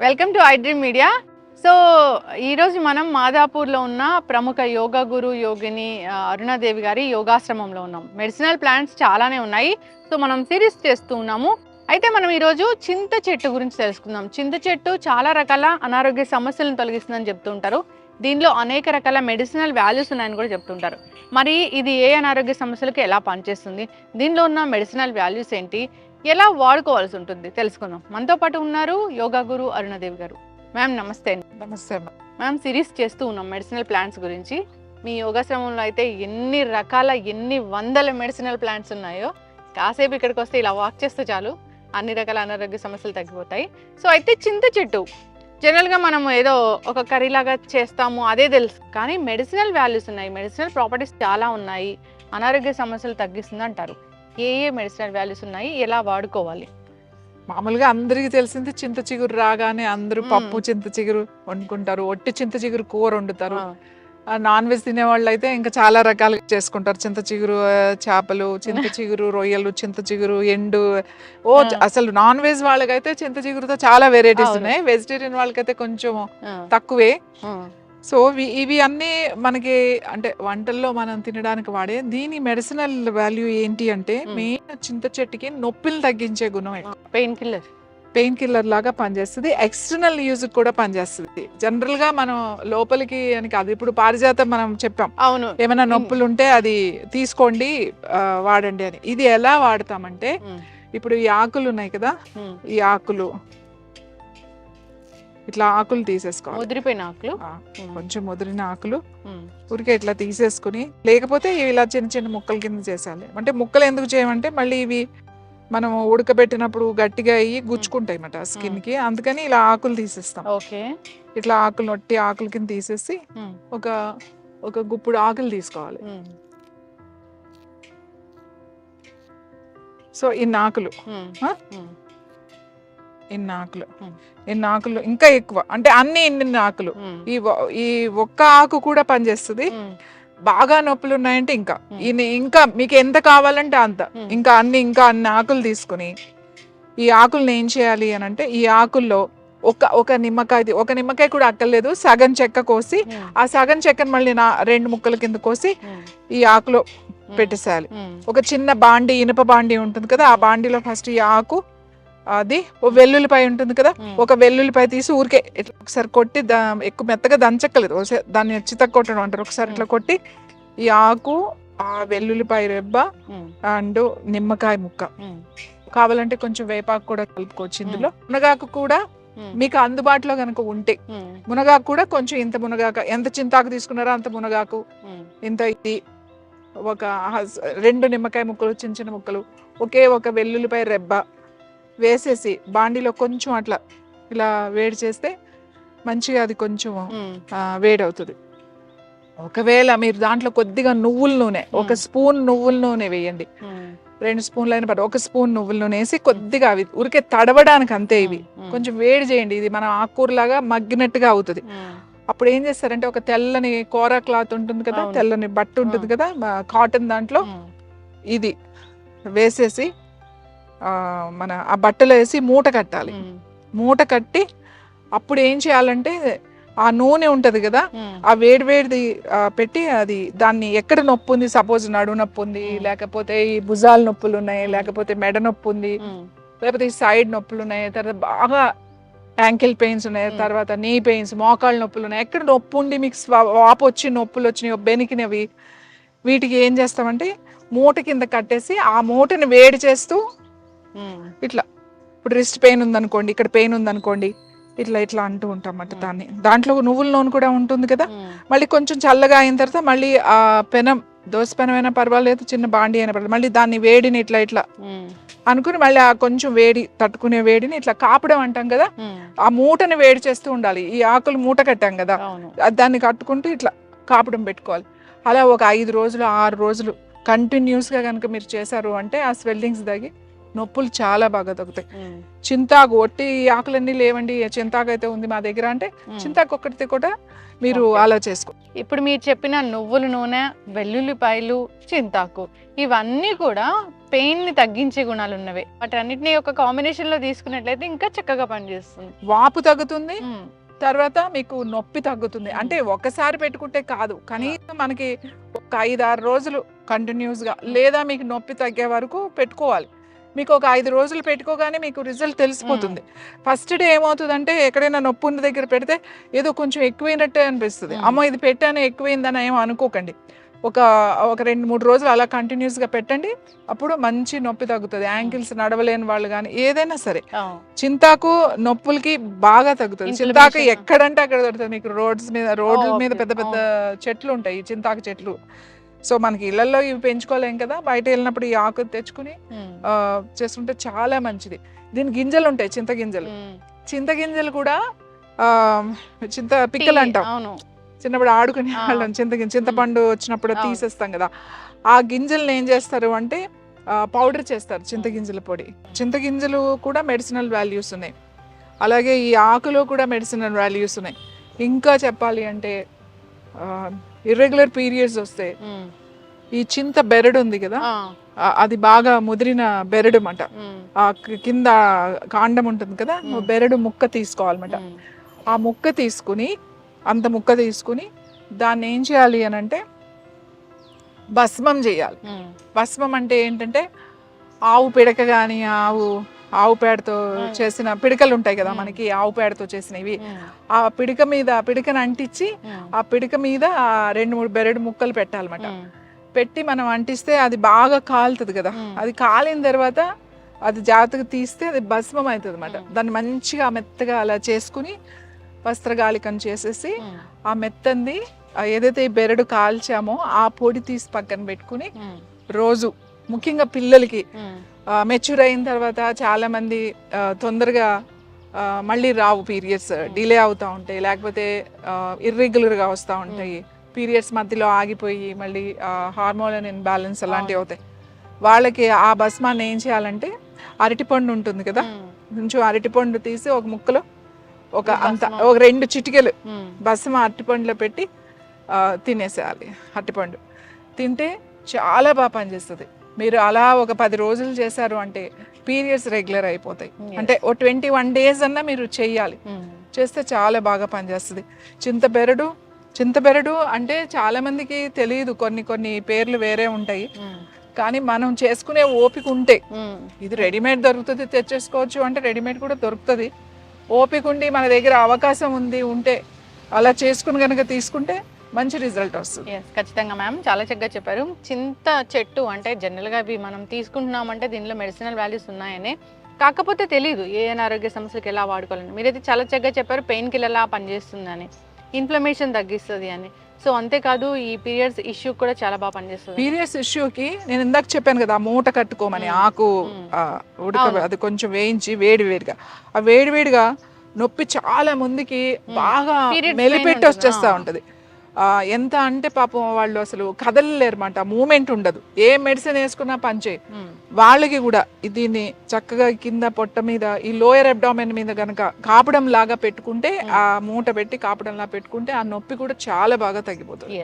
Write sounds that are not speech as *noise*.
Welcome to I dream media so ఈరోజు మనం మాదాపూర్లో ఉన్న ప్రముఖ యోగా గురు యోగిని అరుణాదేవి గారి యోగాశ్రమంలో ఉన్నాం. మెడిసినల్ ప్లాంట్స్ చాలానే ఉన్నాయి. సో మనం సిరీస్ చేస్తూ ఉన్నాము. అయితే మనం ఈరోజు చింత చెట్టు గురించి తెలుసుకుందాం. చింత చెట్టు చాలా రకాల అనారోగ్య సమస్యలను తొలగిస్తుందని చెప్తూ ఉంటారు దీనిలో అనేక రకాల మెడిసినల్ వాల్యూస్ ఉన్నాయని కూడా చెప్తుంటారు. మరి ఇది ఏ అనారోగ్య సమస్యలకు ఎలా పనిచేస్తుంది? దీనిలో ఉన్న మెడిసినల్ వాల్యూస్ ఏంటి? ఎలా వాడుకోవాల్సి ఉంటుంది తెలుసుకుందాం. మనతో పాటు ఉన్నారు యోగా గురు అరుణదేవి గారు. మ్యామ్ నమస్తే నమస్తే. మ్యామ్ సిరీస్ చేస్తూ ఉన్నాం మెడిసినల్ ప్లాంట్స్ గురించి. మీ యోగాశ్రమంలో అయితే ఎన్ని రకాల ఎన్ని వందల మెడిసినల్ ప్లాంట్స్ ఉన్నాయో కాసేపు ఇక్కడికి వస్తే ఇలా వాక్ చేస్తే చాలు. అన్ని రకాల అనారోగ్య సమస్యలు తగ్గిపోతాయి. సో అయితే చింత చెట్టు. జనరల్గా మనం ఏదో ఒక కర్రీ లాగా చేస్తాము అదే తెలుసు. కానీ మెడిసినల్ వాల్యూస్ ఉన్నాయి. మెడిసినల్ ప్రాపర్టీస్ చాలా ఉన్నాయి. అనారోగ్య సమస్యలు తగ్గిస్తుంది అంటారు ఏ ఏ మెడిసినల్ వాల్యూస్ ఉన్నాయి ఎలా వాడుకోవాలి? మామూలుగా అందరికీ తెలిసింది చింత చిగురు రాగానే అందరూ. పప్పు చింత చిగురు వండుకుంటారు ఒట్టి చింత చిగురు కూర వండుతారు. నాన్ వెజ్ తినే వాళ్ళు అయితే ఇంకా చాలా రకాలుగా చేసుకుంటారు. చింత చిగురు చేపలు చింత *laughs* చిగురు రొయ్యలు చింత చిగురు ఎండు. ఓ. అసలు నాన్ వెజ్ వాళ్ళకైతే చింత చిగురుతో చాలా వెరైటీస్. ఉన్నాయి. వెజిటేరియన్ వాళ్ళకైతే కొంచెం తక్కువే. సో ఇవి- ఇవి అన్నీ మనకి అంటే వంటల్లో మనం తినడానికి వాడే దీని మెడిసినల్ వాల్యూ ఏంటి అంటే. మెయిన్ చింత చెట్టుకి నొప్పిని తగ్గించే గుణం పెయిన్ కిల్లర్. పెయిన్ కిల్లర్ లాగా పనిచేస్తుంది. ఎక్స్టర్నల్ యూజ్ కూడా పనిచేస్తుంది. జనరల్గా మనం లోపలికి అని కాదు ఇప్పుడు పారిజాతం మనం చెప్పాం. అవును. ఏమైనా నొప్పులు ఉంటే అది తీసుకోండి వాడండి అని. ఇది ఎలా వాడతామంటే ఇప్పుడు ఈ ఆకులు ఉన్నాయి కదా. ఈ ఆకులు ఇట్లా ఆకులు తీసేసుకోవాలి. ముదిరిపోయిన ఆకులు? కొంచెం ముదిరిన ఆకులు. ఊరికే ఇట్లా తీసేసుకుని లేకపోతే ఇవి ఇలా చిన్న చిన్న ముక్కల కింద చేసాలి అంటే ముక్కలు ఎందుకు చేయమంటే మళ్ళీ ఇవి మనం ఉడకబెట్టినప్పుడు గట్టిగా అయ్యి గుచ్చుకుంటాయి అన్నమాట స్కిన్కి. అందుకని ఇలా ఆకులు తీసేస్తాం. ఓకే. ఇట్లా ఆకులు నొట్టి ఆకుల కింద తీసేసి ఒక ఒక గుప్పుడు ఆకులు తీసుకోవాలి. సో ఇన్ని ఆకులు. ఇన్ని ఆకులు. ఇన్ని ఆకులు ఇంకా ఎక్కువ. అంటే అన్ని ఇన్ని ఆకులు ఈ ఈ ఒక్క ఆకు కూడా పనిచేస్తుంది. బాగా నొప్పులు ఉన్నాయంటే ఇంకా. ఈయన ఇంకా మీకు ఎంత కావాలంటే అంత. ఇంకా అన్ని ఇంకా అన్ని ఆకులు తీసుకుని ఈ ఆకుల్ని ఏం చేయాలి అని అంటే ఈ ఆకుల్లో ఒక ఒక నిమ్మకాయ ఒక నిమ్మకాయ కూడా అక్కర్లేదు. సగం చెక్క కోసి ఆ సగం చెక్కను మళ్ళీ నా రెండు ముక్కల కింద కోసి ఈ ఆకులో పెట్టేసేయాలి. ఉమ్, ఒక చిన్న బాండి ఇనుప బాండి ఉంటుంది కదా ఆ బాండిలో ఫస్ట్ ఈ ఆకు అది ఓ వెల్లుల్లిపాయ ఉంటుంది కదా ఒక వెల్లుల్లిపాయ తీసి ఊరికే ఇట్లా ఒకసారి కొట్టి దా ఎక్కువ మెత్తగా దంచక్కలేదు ఒకసారి దాన్ని చితక కొట్టడం అంటారు. ఒకసారి ఇట్లా కొట్టి ఈ ఆకు ఆ వెల్లుల్లిపాయ రెబ్బ అండ్ నిమ్మకాయ ముక్క. కావాలంటే కొంచెం వేపాకు కూడా కలుపుకోవచ్చు ఇందులో. మునగాకు కూడా మీకు అందుబాటులో కనుక ఉంటే మునగాకు కూడా కొంచెం ఇంత మునగాక ఎంత చింతాకు తీసుకున్నారో అంత మునగాకు ఇంత ఇది ఒక రెండు నిమ్మకాయ ముక్కలు చిన్న చిన్న ముక్కలు ఒకే ఒక వెల్లుల్లిపాయ రెబ్బ వేసేసి బాండీలో కొంచెం అట్లా ఇలా వేడి చేస్తే మంచిగా అది కొంచెం ఉమ్, ఆ, వేడవుతుంది. ఒకవేళ మీరు దాంట్లో కొద్దిగా నువ్వుల నూనె ఒక. స్పూన్ నువ్వుల నూనె వేయండి. రెండు స్పూన్లు అయిన పర్వాలేదు. ఒక స్పూన్ నువ్వుల నూనె వేసి కొద్దిగా అవి ఉరికే తడవడానికి అంతే ఇవి కొంచెం వేడి చేయండి ఇది మనం ఆకుకూరలాగా మగ్గినట్టుగా అవుతుంది. అప్పుడు ఏం చేస్తారంటే ఒక తెల్లని కోర క్లాత్ ఉంటుంది కదా. తెల్లని బట్ట ఉంటుంది కదా కాటన్ దాంట్లో ఇది వేసేసి మన ఆ బట్టలో వేసి మూట కట్టాలి. మూట కట్టి అప్పుడు ఏం చేయాలంటే ఆ నూనె ఉంటది కదా ఆ వేడి వేడిది పెట్టి అది దాన్ని ఎక్కడ నొప్పి ఉంది సపోజ్ నడు నొప్పి ఉంది. లేకపోతే ఈ భుజాల నొప్పులు ఉన్నాయి లేకపోతే మెడ నొప్పి ఉంది లేకపోతే ఈ సైడ్ నొప్పులు ఉన్నాయి తర్వాత బాగా యాంకిల్ పెయిన్స్ ఉన్నాయి. తర్వాత నీ పెయిన్స్ మోకాళ్ళ నొప్పులు ఉన్నాయి. ఎక్కడ నొప్పి ఉండి మీకు వాపు వచ్చి నొప్పులు వచ్చినాయి బెనికినవి. వీటికి ఏం చేస్తామంటే మూట కింద కట్టేసి ఆ మూటని వేడి చేస్తూ ఇట్లా. ఇప్పుడు రిస్ట్ పెయిన్ ఉందనుకోండి ఇక్కడ పెయిన్ ఉందనుకోండి ఇట్లా ఇట్లా అంటూ ఉంటాం అన్నమాట మ్మ్. దాన్ని. దాంట్లో నువ్వుల నూనె కూడా ఉంటుంది కదా. ఉమ్, మళ్ళీ కొంచెం చల్లగా అయిన తర్వాత మళ్ళీ ఆ పెనం దోశ పెనం అయినా పర్వాలేదు చిన్న బాండి అయినా పర్వాలేదు. మళ్ళీ దాన్ని వేడిని ఇట్లా ఇట్లా అనుకుని మళ్ళీ ఆ కొంచెం వేడి తట్టుకునే వేడిని ఇట్లా కాపడం అంటాం కదా. ఆ మూటని వేడి చేస్తూ ఉండాలి. ఈ ఆకులు మూట కట్టాం కదా. దాన్ని కట్టుకుంటూ ఇట్లా కాపడం పెట్టుకోవాలి. అలా ఒక ఐదు రోజులు ఆరు రోజులు కంటిన్యూస్గా కనుక మీరు చేశారు అంటే ఆ స్వెల్లింగ్స్ తగ్గి నొప్పులు చాలా బాగా తగ్గుతాయి. చింతాకు ఒట్టి ఆకులన్నీ లేవండి చింతాకు అయితే ఉంది మా దగ్గర అంటే చింతాకు ఒక్కటి కూడా మీరు. అలా చేసుకో. ఇప్పుడు మీరు చెప్పిన నువ్వుల నూనె వెల్లుల్లిపాయలు చింతాకు ఇవన్నీ కూడా పెయిన్ని తగ్గించే గుణాలు ఉన్నవి. వాటి అన్నిటిని ఒక కాంబినేషన్లో తీసుకున్నట్లయితే ఇంకా చక్కగా పనిచేస్తుంది. వాపు తగ్గుతుంది తర్వాత మీకు నొప్పి తగ్గుతుంది. అంటే ఒకసారి పెట్టుకుంటే కాదు కనీసం మనకి ఒక ఐదు ఆరు రోజులు కంటిన్యూస్గా లేదా మీకు నొప్పి తగ్గే వరకు పెట్టుకోవాలి. మీకు ఒక ఐదు రోజులు పెట్టుకోగానే మీకు రిజల్ట్ తెలిసిపోతుంది. ఫస్ట్ డే ఏమవుతుందంటే ఎక్కడైనా నొప్పి ఉన్న దగ్గర పెడితే ఏదో కొంచెం ఎక్కువైనట్టే అనిపిస్తుంది. మ్మ్. అమ్మో ఇది పెట్టాను ఎక్కువైందని ఏమో అనుకోకండి. ఒక ఒక రెండు మూడు రోజులు అలా కంటిన్యూస్గా పెట్టండి. అప్పుడు మంచి నొప్పి తగ్గుతుంది. యాంకిల్స్ నడవలేని వాళ్ళు కానీ ఏదైనా సరే. చింతాకు నొప్పులకి బాగా తగ్గుతుంది. చింతాకు ఎక్కడంటే అక్కడ దొరుకుతుంది. మీకు రోడ్స్ మీద రోడ్ల మీద. పెద్ద పెద్ద చెట్లు ఉంటాయి. చింతాకు చెట్లు. సో మనకి ఇళ్ళలో ఇవి పెంచుకోలేం కదా బయట వెళ్ళినప్పుడు ఈ ఆకు తెచ్చుకుని చేసుకుంటే చాలా మంచిది. దీని గింజలు ఉంటాయి చింత గింజలు. చింత గింజలు కూడా చింత పిక్కలు అంటాం. చిన్నప్పుడు ఆడుకునే. వాళ్ళం చింత గింజ చింతపండు వచ్చినప్పుడు. తీసేస్తాం కదా. ఆ గింజల్ని ఏం చేస్తారు అంటే పౌడర్ చేస్తారు చింతగింజల పొడి. చింతగింజలు కూడా మెడిసినల్ వాల్యూస్ ఉన్నాయి. అలాగే ఈ ఆకులో కూడా మెడిసినల్ వాల్యూస్ ఉన్నాయి. ఇంకా చెప్పాలి అంటే ఇర్రెగ్యులర్ పీరియడ్స్ వస్తే ఉమ్, ఈ చింత బెరడు ఉంది కదా అది బాగా ముదిరిన బెరడు అన్నమాట ఉమ్, ఆ కింద కాండం ఉంటుంది కదా మ్. బెరడు ముక్క తీసుకోవాలన్నమాట. ఆ ముక్క తీసుకుని అంత ముక్క తీసుకుని దాన్ని ఏం చేయాలి అని అంటే భస్మం చేయాలి. భస్మం అంటే ఏంటంటే ఆవు పిడక కానీ ఆవు ఆవు పేడతో. చేసిన పిడకలు ఉంటాయి కదా. మనకి ఆవు పేడతో చేసినవి. ఆ పిడక మీద పిడకను అంటించి ఆ పిడక మీద ఆ రెండు మూడు బెరడు ముక్కలు పెట్టాలన్నమాట. పెట్టి మనం అంటిస్తే అది బాగా కాలుతుంది కదా. అది కాలిన తర్వాత అది జాగ్రత్తగా తీస్తే అది భస్మం అవుతుంది అనమాట. దాన్ని మంచిగా మెత్తగా అలా చేసుకుని వస్త్రగాలికం చేసేసి ఆ మెత్తంది ఏదైతే ఈ బెరడు కాల్చామో ఆ పొడి తీసి పక్కన పెట్టుకుని రోజు ముఖ్యంగా పిల్లలకి మెచ్యూర్ అయిన తర్వాత చాలా మంది ఆ, తొందరగా మళ్ళీ రావు పీరియడ్స్ డిలే అవుతూ ఉంటాయి. లేకపోతే ఇర్రెగ్యులర్గా వస్తూ ఉంటాయి. పీరియడ్స్ మధ్యలో ఆగిపోయి మళ్ళీ హార్మోన్ ఇన్బ్యాలెన్స్ అలాంటివి. అవుతాయి. వాళ్ళకి ఆ భస్మాన్ని ఏం చేయాలంటే అరటిపండు ఉంటుంది కదా? ఉమ్, కొంచెం అరటిపండు తీసి ఒక ముక్కలో ఒక అంత. ఒక రెండు చిటికెలు ఉమ్, భస్మ అరటిపండులో పెట్టి తినేసేయాలి అరటిపండు. తింటే చాలా బాగా పనిచేస్తుంది. మీరు అలా ఒక పది రోజులు చేశారు అంటే పీరియడ్స్ రెగ్యులర్ అయిపోతాయి. అంటే ఓ ట్వంటీ వన్ డేస్ అన్నా మీరు చెయ్యాలి ఉమ్, చేస్తే చాలా బాగా పనిచేస్తుంది. చింతబెరడు చింతబెరడు అంటే చాలా మందికి తెలియదు. కొన్ని కొన్ని పేర్లు వేరే ఉంటాయి. ఉమ్, కానీ మనం చేసుకునే ఓపిక ఉంటే ఉమ్, ఇది రెడీమేడ్ దొరుకుతుంది తెచ్చేసుకోవచ్చు అంటే రెడీమేడ్ కూడా దొరుకుతుంది. ఓపిక ఉండి మన దగ్గర అవకాశం ఉంది ఉంటే అలా చేసుకుని కనుక తీసుకుంటే మంచి రిజల్ట్ వస్తుంది ఖచ్చితంగా మ్యామ్ చాలా చక్కగా చెప్పారు చింత చెట్టు అంటే జనరల్గా అవి మనం తీసుకుంటున్నామంటే దీనిలో మెడిసినల్ వాల్యూస్ ఉన్నాయని కాకపోతే తెలియదు ఏ అనారోగ్య సమస్యలకు ఎలా వాడుకోవాలని మీరైతే చాలా చక్కగా చెప్పారు పెయిన్ కిల్ ఎలా పనిచేస్తుందని ఇన్ఫ్లమేషన్ తగ్గిస్తుంది అని సో అంతేకాదు ఈ పీరియడ్స్ ఇష్యూ కూడా చాలా బాగా పనిచేస్తుంది పీరియడ్స్ ఇష్యూకి నేను ఇందాక చెప్పాను కదా మూట కట్టుకోమని మ్మ్. ఆకు. ఆ, ఉడక. అది కొంచెం వేయించి వేడి వేడిగా ఆ వేడి వేడిగా నొప్పి చాలా మందికి మ్మ్. బాగా మెలిపెట్టి. వచ్చేస్తా. ఉంటది ఎంత అంటే పాపం వాళ్ళు అసలు కదలలేరన్నమాట. మూమెంట్ ఉండదు. ఏ మెడిసిన్ వేసుకున్నా పనిచేయి ఉమ్, వాళ్ళకి కూడా దీన్ని చక్కగా కింద పొట్ట మీద ఈ లోయర్ అబ్డామెన్ మీద గనక కాపడం లాగా పెట్టుకుంటే మ్మ్. ఆ మూట పెట్టి కాపడం లాగా పెట్టుకుంటే ఆ నొప్పి కూడా చాలా బాగా తగ్గిపోతుంది.